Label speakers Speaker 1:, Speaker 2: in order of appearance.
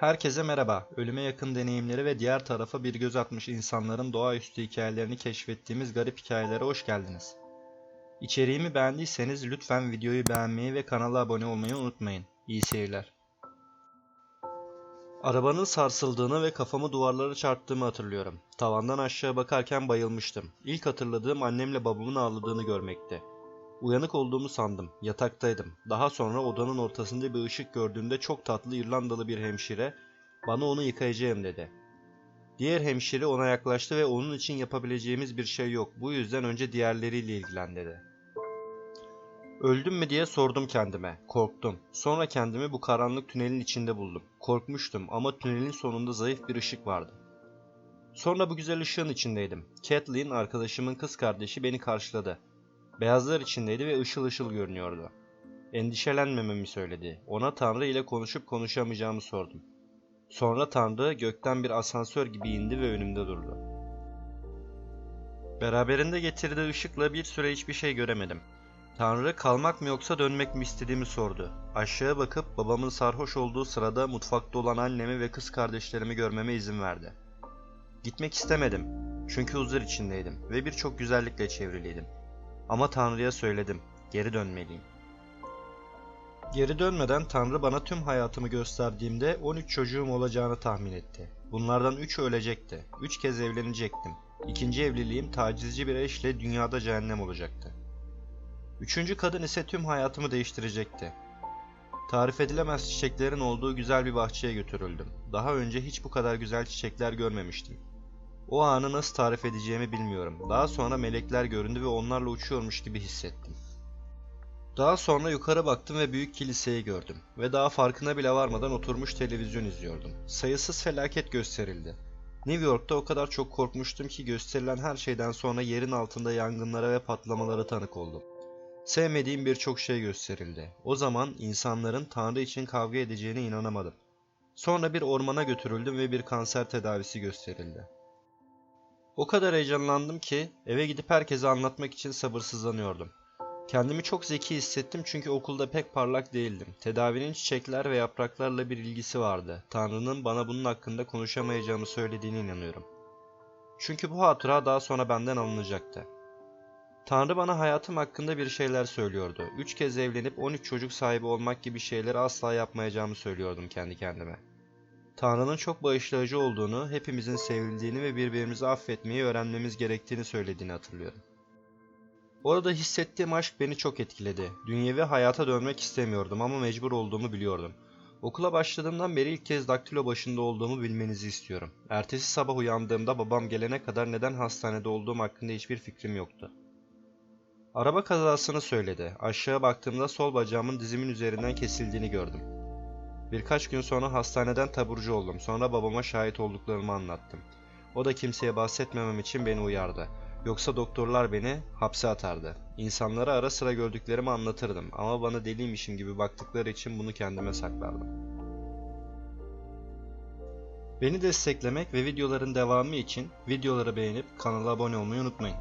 Speaker 1: Herkese merhaba. Ölüme yakın deneyimleri ve diğer tarafa bir göz atmış insanların doğaüstü hikayelerini keşfettiğimiz garip hikayelere hoş geldiniz. İçeriğimi beğendiyseniz lütfen videoyu beğenmeyi ve kanala abone olmayı unutmayın. İyi seyirler. Arabanın sarsıldığını ve kafamı duvarlara çarptığımı hatırlıyorum. Tavandan aşağı bakarken bayılmıştım. İlk hatırladığım annemle babamın ağladığını görmekti. Uyanık olduğumu sandım. Yataktaydım. Daha sonra odanın ortasında bir ışık gördüğümde çok tatlı İrlandalı bir hemşire bana onu yıkayacağım dedi. Diğer hemşire ona yaklaştı ve onun için yapabileceğimiz bir şey yok. Bu yüzden önce diğerleriyle ilgilen dedi. Öldüm mü diye sordum kendime. Korktum. Sonra kendimi bu karanlık tünelin içinde buldum. Korkmuştum ama tünelin sonunda zayıf bir ışık vardı. Sonra bu güzel ışığın içindeydim. Kathleen, arkadaşımın kız kardeşi beni karşıladı. Beyazlar içindeydi ve ışıl ışıl görünüyordu. Endişelenmememi söyledi. Ona Tanrı ile konuşup konuşamayacağımı sordum. Sonra Tanrı gökten bir asansör gibi indi ve önümde durdu. Beraberinde getirdiği ışıkla bir süre hiçbir şey göremedim. Tanrı kalmak mı yoksa dönmek mi istediğimi sordu. Aşağıya bakıp babamın sarhoş olduğu sırada mutfakta olan annemi ve kız kardeşlerimi görmeme izin verdi. Gitmek istemedim. Çünkü huzur içindeydim ve birçok güzellikle çevriliydim. Ama Tanrı'ya söyledim. Geri dönmeliyim. Geri dönmeden Tanrı bana tüm hayatımı gösterdiğimde 13 çocuğum olacağını tahmin etti. Bunlardan 3'ü ölecekti. 3 kez evlenecektim. İkinci evliliğim tacizci bir eşle dünyada cehennem olacaktı. Üçüncü kadın ise tüm hayatımı değiştirecekti. Tarif edilemez çiçeklerin olduğu güzel bir bahçeye götürüldüm. Daha önce hiç bu kadar güzel çiçekler görmemiştim. O anı nasıl tarif edeceğimi bilmiyorum. Daha sonra melekler göründü ve onlarla uçuyormuş gibi hissettim. Daha sonra yukarı baktım ve büyük kiliseyi gördüm. Ve daha farkına bile varmadan oturmuş televizyon izliyordum. Sayısız felaket gösterildi. New York'ta o kadar çok korkmuştum ki gösterilen her şeyden sonra yerin altında yangınlara ve patlamalara tanık oldum. Sevmediğim birçok şey gösterildi. O zaman insanların Tanrı için kavga edeceğine inanamadım. Sonra bir ormana götürüldüm ve bir kanser tedavisi gösterildi. O kadar heyecanlandım ki eve gidip herkese anlatmak için sabırsızlanıyordum. Kendimi çok zeki hissettim çünkü okulda pek parlak değildim. Tedavinin çiçekler ve yapraklarla bir ilgisi vardı. Tanrı'nın bana bunun hakkında konuşamayacağımı söylediğine inanıyorum. Çünkü bu hatıra daha sonra benden alınacaktı. Tanrı bana hayatım hakkında bir şeyler söylüyordu. Üç kez evlenip 13 çocuk sahibi olmak gibi şeyleri asla yapmayacağımı söylüyordum kendi kendime. Tanrı'nın çok bağışlayıcı olduğunu, hepimizin sevildiğini ve birbirimizi affetmeyi öğrenmemiz gerektiğini söylediğini hatırlıyorum. Orada hissettiğim aşk beni çok etkiledi. Dünyevi hayata dönmek istemiyordum ama mecbur olduğumu biliyordum. Okula başladığımdan beri ilk kez daktilo başında olduğumu bilmenizi istiyorum. Ertesi sabah uyandığımda babam gelene kadar neden hastanede olduğum hakkında hiçbir fikrim yoktu. Araba kazasını söyledi. Aşağı baktığımda sol bacağımın dizimin üzerinden kesildiğini gördüm. Birkaç gün sonra hastaneden taburcu oldum. Sonra babama şahit olduklarımı anlattım. O da kimseye bahsetmemem için beni uyardı. Yoksa doktorlar beni hapse atardı. İnsanlara ara sıra gördüklerimi anlatırdım ama bana deliymişim gibi baktıkları için bunu kendime saklardım. Beni desteklemek ve videoların devamı için videoları beğenip kanala abone olmayı unutmayın.